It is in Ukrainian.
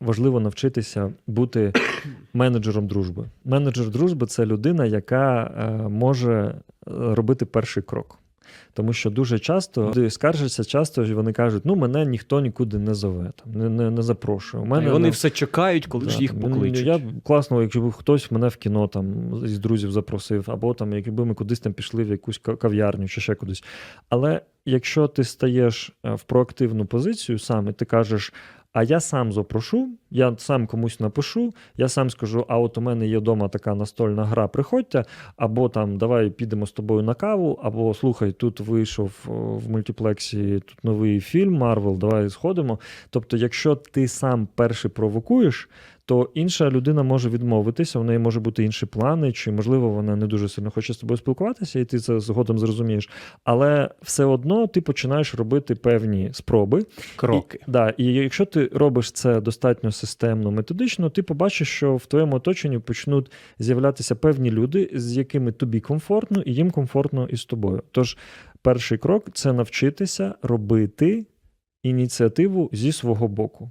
важливо навчитися бути менеджером дружби. Менеджер дружби це людина, яка е, може е, робити перший крок. Тому що дуже часто люди скаржаться, часто вони кажуть: ну мене ніхто нікуди не зове, там не, не, не запрошує. У І вони ну, все чекають, коли Да, ж їх там, покличуть. Я б класно, якщо б хтось мене в кіно там із друзів запросив, або там, якби ми кудись там пішли в якусь кав'ярню чи ще кудись. Але якщо ти стаєш е, в проактивну позицію сам, і ти кажеш. А я сам запрошу, я сам комусь напишу, я сам скажу: а от у мене є вдома така настольна гра, приходьте, або там давай підемо з тобою на каву, або слухай, тут вийшов в мультиплексі тут новий фільм Марвел, давай сходимо. Тобто, якщо ти сам перший провокуєш, то інша людина може відмовитися, у неї може бути інші плани, чи можливо вона не дуже сильно хоче з тобою спілкуватися, і ти це згодом зрозумієш. Але все одно ти починаєш робити певні спроби. Кроки. І, да, і якщо ти робиш це достатньо системно, методично, ти побачиш, що в твоєму оточенні почнуть з'являтися певні люди, з якими тобі комфортно, і їм комфортно із тобою. Тож, перший крок це навчитися робити ініціативу зі свого боку.